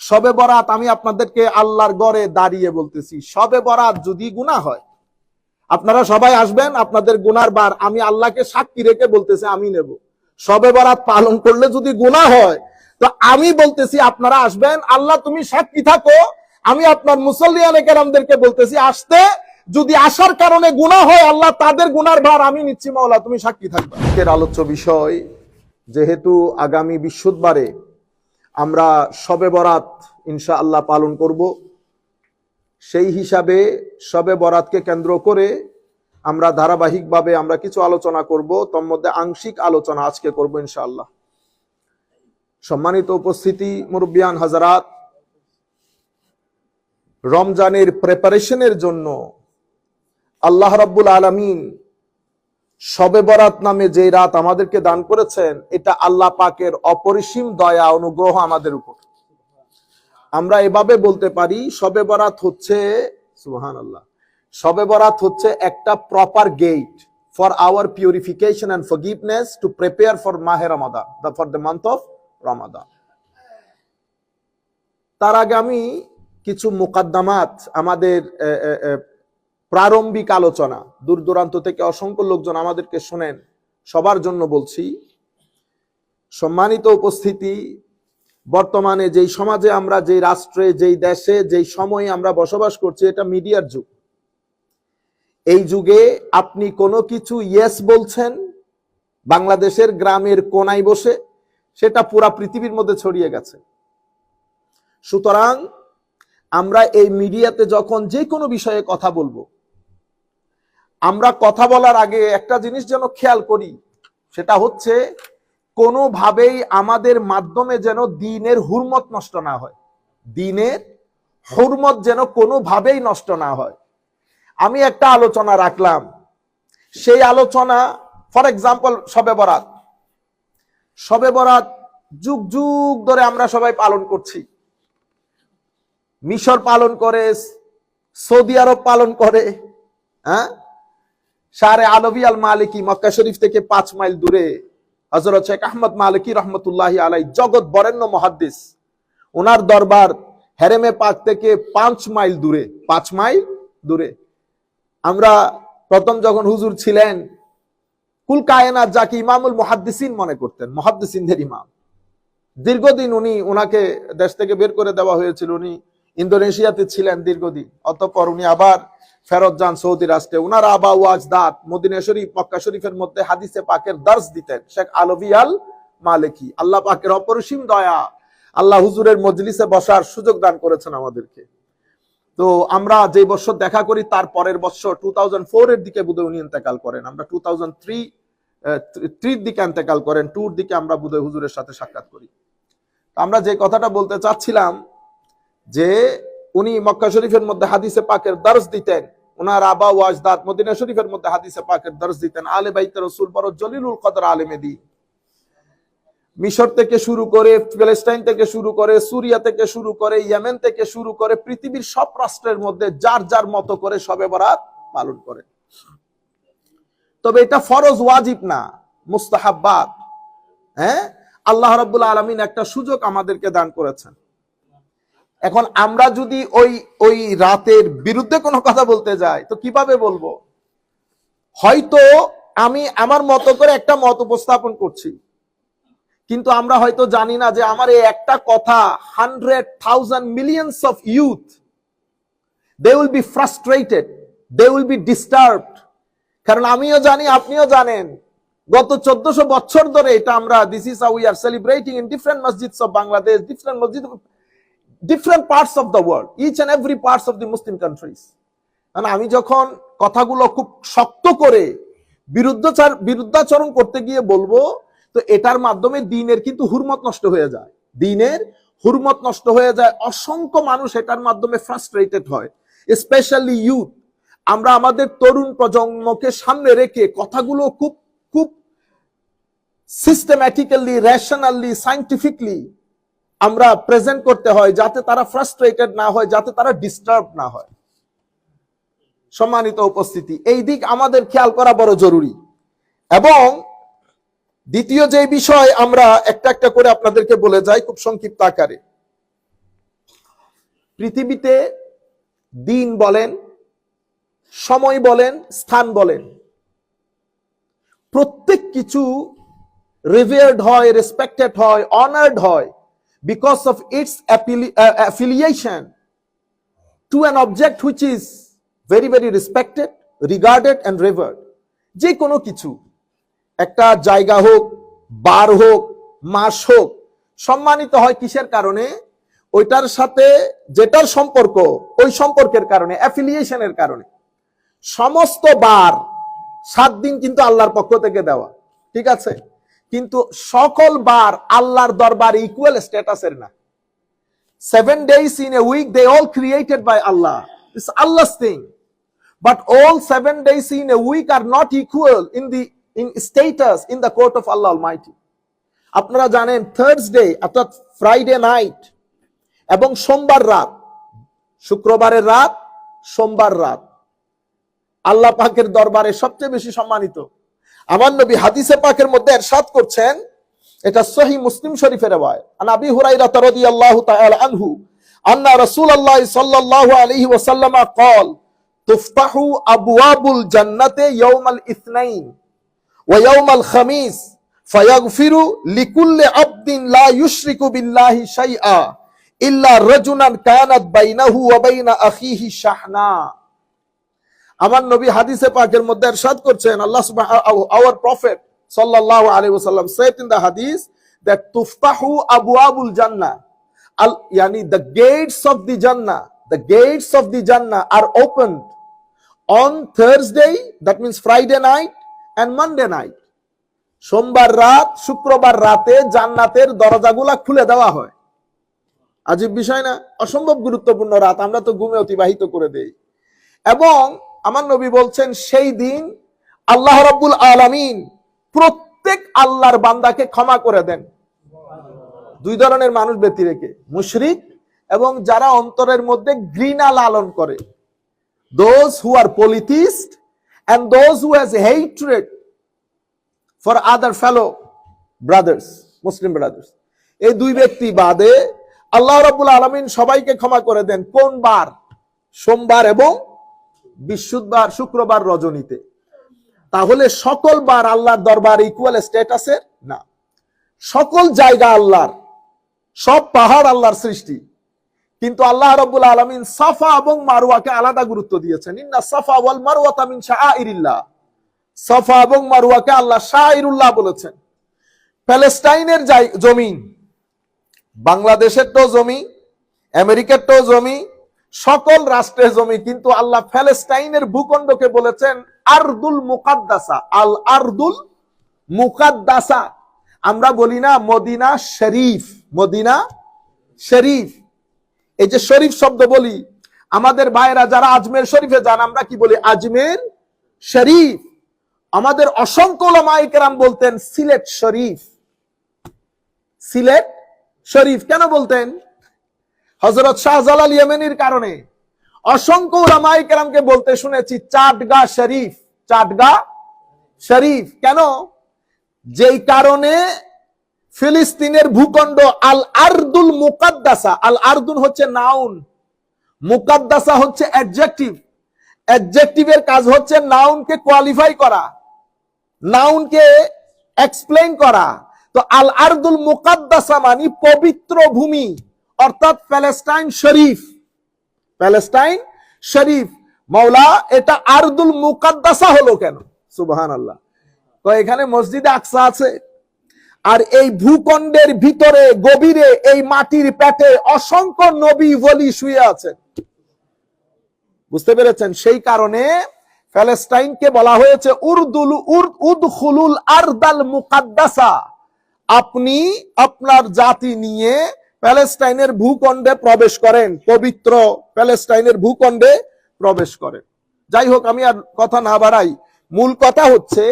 সবে বরাত আমি আপনাদেরকে আল্লাহর গড়ে দাঁড়িয়ে বলতেছি, সবে বরাত যদি গুণা হয়, আপনারা সবাই আসবেন, আপনাদের গুনার বার, আমি আল্লাহকে সাক্ষী রেখে বলতেছি, আমি নেব। সবে বরাত পালন করলে যদি গুনাহ হয়, তো আমি বলতেছি, আপনারা আসবেন, আল্লাহ তুমি সাক্ষী থাকো, আমি আপনার মুসল্লিয়ানে কেরামদেরকে বলতেছি, আসতে যদি আসার কারণে গুনাহ হয়, আল্লাহ তাদের গুনার ভার আমি নিচ্ছি, মাওলা, তুমি সাক্ষী থাকবে। আলোচ্য বিষয়, যেহেতু আগামী বৃহস্পতিবারে আমরা সবে বরাত ইনশা আল্লাহ পালন করব। সেই হিসাবে সবে বরাতকে কেন্দ্র করে আমরা ধারাবাহিকভাবে আমরা কিছু আলোচনা করব, তোর মধ্যে আংশিক আলোচনা আজকে করব ইনশাআল্লাহ। সম্মানিত উপস্থিতি, মুরব্বিয়ান হাজারাত, রমজানের প্রেপারেশনের জন্য আল্লাহ রাব্বুল আলামিন শবে বরাত নামে যে রাত আমাদেরকে দান করেছেন, এটা আল্লাহ পাকের অপরিসীম দয়া, অনুগ্রহ আমাদের উপর। আমরা এভাবে বলতে পারি, শবে বরাত হচ্ছে সুহান আল্লাহ শবে বরাত হচ্ছে একটা proper gate for our purification and forgiveness to prepare for মাহে Ramadan the for the month of Ramadan তার আগে আমি কিছু মুকাদ্দামাত আমাদের প্রারম্ভিক আলোচনা। দূর দূরান্ত থেকে অসংখ্য লোকজন আমাদেরকে শোনেন। সবার জন্য বলছি, সম্মানিত উপস্থিতি, বর্তমানে যেই সমাজে আমরা, যেই রাষ্ট্রে, যেই দেশে, যেই সময়ে আমরা বসবাস করছি, এটা মিডিয়ার যুগ। এই যুগে আপনি কোনো কিছু ইয়েস বলছেন, বাংলাদেশের গ্রামের কোনায় বসে, সেটা পুরা পৃথিবীর মধ্যে ছড়িয়ে গেছে। সুতরাং আমরা এই মিডিয়াতে যখন যে কোনো বিষয়ে কথা বলব আমরা কথা বলার আগে একটা জিনিস যেন খেয়াল করি, সেটা হচ্ছে কোনোভাবেই আমাদের মাধ্যমে যেন দিনের হুরমত নষ্ট না হয়। দিনের হুরমত যেন কোনোভাবেই নষ্ট না হয়। আমি একটা আলোচনা রাখলাম। সেই আলোচনা, ফর এক্সাম্পল সবে বরাত। সবে বরাত যুগ যুগ ধরে আমরা সবাই পালন করছি। মিশর পালন করে, সৌদি আরব পালন করে হ্যাঁ? সারে আলবি আল মালিকি মক্কা শরীফ থেকে পাঁচ মাইল দূরে হজরত শেখ আহমদ মালিকি রহমতুল্লাহ আলাই জগৎ বরেণ্য মহাদ্দিস। ওনার দরবার হেরেমে পাক থেকে পাঁচ মাইল দূরে, পাঁচ মাইল দূরে। আমরা প্রথম যখন হুজুর ছিলেন, কুল কায়নাত যাকে ইমামুল মুহাদ্দিসিন মনে করতেন, মুহাদ্দিসিনদের ইমাম। দীর্ঘদিন উনি ওনাকে দেশ থেকে বের করে দেওয়া হয়েছিল, উনি ইন্দোনেশিয়াতে ছিলেন দীর্ঘদিন। অতঃপর উনি আবার ফেরত যান সৌদি রাষ্ট্রে। উনার আবা ওয়াজ দাঁত মদিনা শরীফ, মক্কা শরীফের মধ্যে হাদিসে পাকের দর্শ দিতেন। শেখ আলবি আল মালিকি। আল্লাহ পাকের অপরিসীম দয়া, আল্লাহ হুজুরের মজলিসে বসার সুযোগ দান করেছেন আমাদেরকে। তো আমরা যে বছর দেখা করি, তার পরের বছর টু এর দিকে বোধহয় উনি ইন্তেকাল করেন। আমরা টু থাউজেন্ড থ্রি থ্রির দিকে ইন্তেকাল করেন টুর দিকে আমরা বোধহয় হুজুরের সাথে সাক্ষাৎ করি। আমরা যে কথাটা বলতে চাচ্ছিলাম যে উনি মক্কা শরীফের মধ্যে হাদিসে পাকের দর্শ দিতেন ওনার আবা ওয়াজদাত মদিনা শরীফের মধ্যে হাদিসে পাকের দর্শ দিতেন, আলে বাইতে রসুল বড় জলিলুল কদর আলেমে দি। মিশর থেকে শুরু করে প্যালেস্টাইন থেকে শুরু করে সুরিয়া থেকে শুরু করে ইয়েমেন থেকে শুরু করে পৃথিবীর সব রাষ্ট্রের মধ্যে যার যার মতো করে সবে বরাত পালন করে তবে এটা ফরজ ওয়াজিব না মুস্তাহাব্বাত হ্যাঁ? আল্লাহ রাব্বুল আলামিন একটা সুযোগ আমাদেরকে দান করেছেন। এখন আমরা যদি ওই ওই রাতের বিরুদ্ধে কোনো কথা বলতে যাই, তো কীভাবে বলব? হয়তো আমি আমার মতো করে একটা মত উপস্থাপন করছি, কিন্তু আমরা হয়তো জানি না যে আমার এই একটা কথা hundred thousand millions of youth they will be frustrated they will be disturbed কারণ আমিও জানি, আপনিও জানেন, গত চোদ্দশো বছর ধরে এটা আমরা this is we are celebrating in different masjids of Bangladesh different masjid different parts of the world each and every parts of the Muslim countries মানে আমি যখন কথাগুলো খুব শক্ত করে বিরুদ্ধাচার, বিরুদ্ধাচরণ করতে গিয়ে বলব, তো এটার মাধ্যমে দিনের কিন্তু হুরমত নষ্ট হয়ে যায়। দিনের হুরমত নষ্ট হয়ে যায়, অসংখ্য মানুষ এটার মাধ্যমে ফ্রাস্ট্রেটেড হয় স্পেশালি ইউথ আমরা আমাদের তরুণ প্রজন্মকে সামনে রেখে কথাগুলো খুব খুব সিস্টেম্যাটিক্যালি রেশনালি সাইন্টিফিকলি আমরা প্রেজেন্ট করতে হয় যাতে তারা ফ্রাস্ট্রেটেড না হয়, যাতে তারা ডিস্টার্ব না হয়। সম্মানিত উপস্থিতি, এই দিক আমাদের খেয়াল করা বড় জরুরি। এবং দ্বিতীয় যে বিষয় আমরা একটা একটা করে আপনাদেরকে বলে যাই খুব সংক্ষিপ্ত আকারে। পৃথিবীতে দিন বলেন, সময় বলেন, স্থান বলেন। প্রত্যেক কিছু রিভিয়ার্ড হয় রেসপেক্টেড হয় অনার্ড হয়। Because of its affiliation to an object which is very very respected regarded and revered যে কোনো কিছু, একটা জায়গা হোক, বার হোক, মাস হোক, সম্মানিত হয় কিসের কারণে? ওইটার সাথে যেটার সম্পর্ক, ওই সম্পর্কের কারণে অ্যাফিলিয়েশনের কারণে। সমস্ত বার সাত দিন কিন্তু আল্লাহর পক্ষ থেকে দেওয়া। ঠিক আছে? কিন্তু সকল বার আল্লাহর দরবার ইকুয়াল স্ট্যাটাসের না। Seven days in a week they all created by Allah it's Allah thing but all seven days in a week are not equal in the in status in the court of Allah mighty আপনারা জানেন Thursday অর্থাৎ Friday night এবং সোমবার রাত, শুক্রবারের রাত, সোমবার রাত। আল্লাহ পাকের দরবারে সবচেয়ে বেশি সম্মানিত। আমার নবী হাদিসে পাকের মধ্যে এরশাদ করছেন এটা সহি মুসলিম শরীফের রওয়ায়াত আন আবি হুরাইরা রাদিয়াল্লাহু তাআলা আনহু আন্না রাসূলুল্লাহ সাল্লাল্লাহু আলাইহি ওয়াসাল্লাম قال تفتح ابواب الجنه يوم الاثنين ويوم الخميس فيغفر لكل عبد لا يشرك بالله شيئا الا رجلا كانت بينه وبين اخيه شحناء আমার নবী হাদিসে পাকের মধ্যে ارشاد করছেন, আল্লাহ সুবহানাহু আওয়ার প্রফেট সাল্লাল্লাহু আলাইহি ওয়াসাল্লাম সেট ইন দা হাদিস that তুফতাহু আবওয়াবুল Jannah Al ইয়ানি the Gates of the Jannah the gates of the Jannah are open on Thursday that means Friday night and Monday night সোমবার রাত, শুক্রবার রাতে জান্নাতের দরজাগুলা খুলে দেওয়া হয়। আজিব বিষয় না? অসম্ভব গুরুত্বপূর্ণ রাত, আমরা তো ঘুমে অতিবাহিত করে দেই। এবং আমার নবী বলছেন, সেই দিন আল্লাহ রাব্বুল আলামিন প্রত্যেক আল্লাহর বান্দাকে ক্ষমা করে দেন। দুই ধরনের মানুষ ব্যক্তি রেখে, মুশরিক এবং যারা অন্তরের মধ্যে ঘৃণা লালন করে। Those who are polytheist and those who has hatred for other fellow brothers, muslim brothers এই দুই ব্যক্তি বাদে আল্লাহ রাব্বুল আলামিন সবাইকে ক্ষমা করে দেন, কোন বার? সোমবার এবং বৃহস্পতিবার শুক্রবার রজনীতে। তাহলে সকল বার আল্লাহর দরবার ইকুয়াল স্ট্যাটাসের না। সকল জায়গা আল্লাহর, সব পাহাড় আল্লাহর সৃষ্টি। কিন্তু আল্লাহ রাব্বুল আলামিন সাফা এবং মারুয়াকে আলাদা গুরুত্ব দিয়েছেন। ইন্না সাফা ওয়াল মারওয়াতা মিন শাআইরিল্লাহ। সাফা এবং মারওয়াকে আল্লাহ শাআইরুল্লাহ বলেছেন। প্যালেস্টাইনের জমি, বাংলাদেশের তো জমি, আমেরিকার তো জমি সকল রাষ্ট্রের জমি, কিন্তু আল্লাহ প্যালেস্টাইনের ভূখণ্ডকে বলেছেন, আরদুল মুকাদ্দাসা, আল আরদুল মুকাদ্দাসা। আমরা বলি না মদিনা শরীফ মদিনা শরীফ। এই যে শরীফ শব্দ বলি, আমাদের ভাইরা যারা আজমের শরীফে যান, আমরা কি বলি? আজমের শরীফ। আমাদের অসংখ্য ওলামাইকেরাম বলতেন, সিলেট শরীফ। সিলেট শরীফ। কেন বলতেন? হজরত শাহজালাল ইয়েমেনির কারণে অসংখ্য ওলামাই কেরামকে বলতে শুনেছি চাটগা শরীফ চাটগা শরীফ। কেন? যেই কারণে ফিলিস্তিনের ভূখণ্ড আল আরদুল মুকাদ্দাসা, আল আরদুল হচ্ছে নাউন মুকাদ্দাসা হচ্ছে অ্যাডজেক্টিভ অ্যাডজেক্টিভের কাজ হচ্ছে নাউনকে কোয়ালিফাই করা নাউনকে এক্সপ্লেইন করা। তো আল আরদুল মুকাদ্দাসা মানে পবিত্র ভূমি। অর্থাৎ প্যালেস্টাইন শরীফ। প্যালেস্টাইন শরীফ। মাওলা, এটা আরদুল মুকাদ্দাসা হলো কেন? সুবহান আল্লাহ তো এখানে মসজিদে আকসা আছে। আর এই ভূখণ্ডের ভিতরে, গভীরে, এই মাটির পেটে অসংখ্য নবী বলি শুয়ে আছেন। বুঝতে পেরেছেন? সেই কারণে প্যালেস্টাইনকে বলা হয়েছে উর্দুল উদখুলুল আরদাল মুকাদ্দাসা। আপনি আপনার জাতি নিয়ে প্যালেস্টাইনের ভূখণ্ডে প্রবেশ করেন, পবিত্র প্যালেস্টাইনের ভূখণ্ডে প্রবেশ করেন। যাই হোক, আমি আর কথা না বাড়াই। মূল কথা হচ্ছে,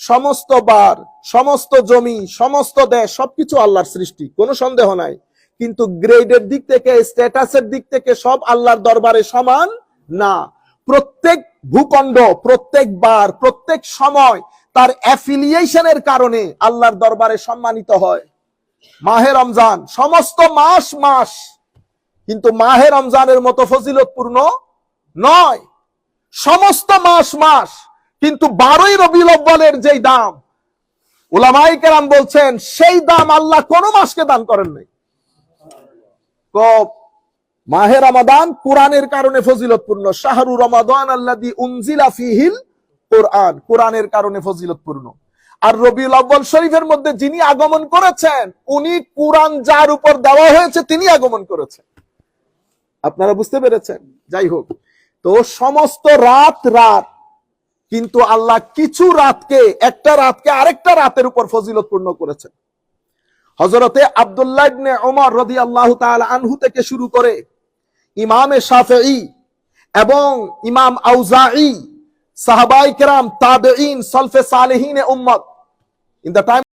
সমস্ত বার, সমস্ত জমি, সমস্ত দেশ, সবকিছু আল্লাহর সৃষ্টি, কোনো সন্দেহ নাই। কিন্তু গ্রেডের দিক থেকে, স্ট্যাটাসের দিক থেকে সব আল্লাহর দরবারে সমান না। প্রত্যেক ভূখণ্ড, প্রত্যেক বার, প্রত্যেক সময় তার অ্যাফিলিয়েশনের কারণে আল্লাহর দরবারে সম্মানিত হয়। মাহে রমজান, সমস্ত মাস মাস। কিন্তু মাহে রমজানের মতো ফজিলতপূর্ণ নয়। সমস্ত মাস মাস, কিন্তু বারোই রবিউল আব্বালের যেই দাম উলামাই কেরাম বলছেন, সেই দাম আল্লাহ কোন মাসকে দান করেন নাই। মাহে রমাদান কোরআনের কারণে ফজিলতপূর্ণ। শাহরু রমাদান আল্লাদি উনজিলা ফিহিল কোরআন, কোরআনের কারণে ফজিলতপূর্ণ। আর রবিউল আব্বাল শরীফের মধ্যে যিনি আগমন করেছেন, উনি কোরআন যার উপর দেওয়া হয়েছে তিনি আগমন করেছেন। আপনারা বুঝতে পেরেছেন? যাই হোক, তো সমস্ত রাত রাত, কিন্তু আল্লাহ কিছু রাতকে, একটা রাতকে আরেকটা রাতের উপর ফজিলতপূর্ণ করেছেন। হজরতে আব্দুল্লাহ ওমর রাদিয়াল্লাহু তাআলা আনহু থেকে শুরু করে ইমামে শাফেঈ এবং ইমাম আউজাঈ সাহাবাই কেরাম, তাবেঈন, সলফে সালেহিন উম্মত ইন দ্য টাইম